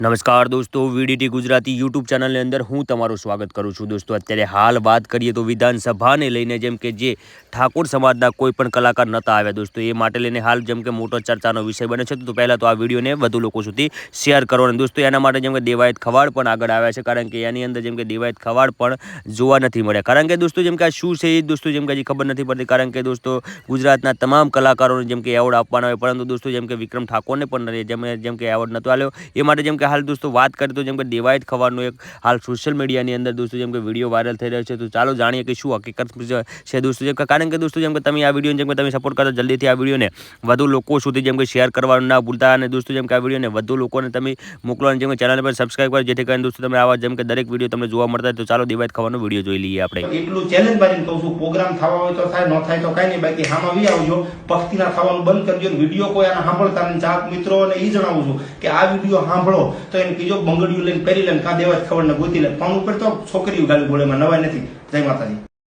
નમસ્કાર દોસ્તો VDT Gujarati YouTube ચેનલની અંદર હું તમારું સ્વાગત કરું છું દોસ્તો અત્યારે હાલ વાત કરીએ તો વિધાનસભાને લઈને જેમ કે જે ઠાકોર સમાજના કોઈ પણ કલાકાર નહોતા આવ્યા દોસ્તો એ માટે લઈને હાલ જેમ કે મોટો ચર્ચાનો વિષય બને છે તો પહેલાં તો આ વિડીયોને વધુ લોકો સુધી શેર કરો દોસ્તો એના માટે જેમ કે દેવાયત ખવાડ પણ આગળ આવ્યા છે કારણ કે એની અંદર જેમ કે દેવાયત ખવાડ પણ જોવા નથી મળ્યા કારણ કે દોસ્તો જેમ કે આ શું છે એ દોસ્તો જેમ કે હજી ખબર નથી પડતી કારણ કે દોસ્તો ગુજરાતના તમામ કલાકારોને જેમ કે એવોર્ડ આપવાના હોય પરંતુ દોસ્તો જેમ કે વિક્રમ ઠાકોરને પણ જેમ જેમ કે એવોર્ડ નહોતો આવ્યો એ માટે જેમ કે હાલ દોસ્તો વાત કરીએ તો જેમ કે દેવાયત ખવાનું એક હાલ સોશિયલ મીડિયાની અંદર દોસ્તો જેમ કે વીડિયો વાયરલ થઈ રહ્યો છે, તો ચાલો જાણીએ કે શું હકીકત છે દોસ્તો. જેમ કે કારણ કે દોસ્તો જેમ કે તમે આ વીડિયો જેમ કે તમે સપોર્ટ કરો જલ્દીથી આ વિડીયોને વધુ લોકો સુધી જેમ કે શેર કરવાનું ના ભૂલતા અને દોસ્તો જેમ કે આ વિડીયોને વધુ લોકોને તમે મોકલો અને જેમ કે ચેનલ પર સબસ્ક્રાઈબ કરો, જેથી કરીને દોસ્તો તમે આવા જેમ કે દરેક વીડિયો તમને જોવા મળતા તો ચાલો દેવાયત ખવાનો વીડિયો જોઈ લઈએ આપણે. એટલું ચેલેન્જ મારીને કહું છું પ્રોગ્રામ થવા હોય તો થાય, ન થાય તો કાંઈ નહીં, બાકી હામાં વી આવજો પક્ષીના થવાનું બંધ કરજો વીડિયો કોઈ સાંભળતા નહીં. મિત્રો અને એ જણાવું છું કે આ વીડિયો સાંભળો તો એને કીજો, બંગડીયું લઈને પહેરી લે કાં દેવા ખબર ને ગોતી લે. પણ ઉપર તો છોકરીઓ ગાલી બોલેમાં નવાઈ નથી. જય માતાજી.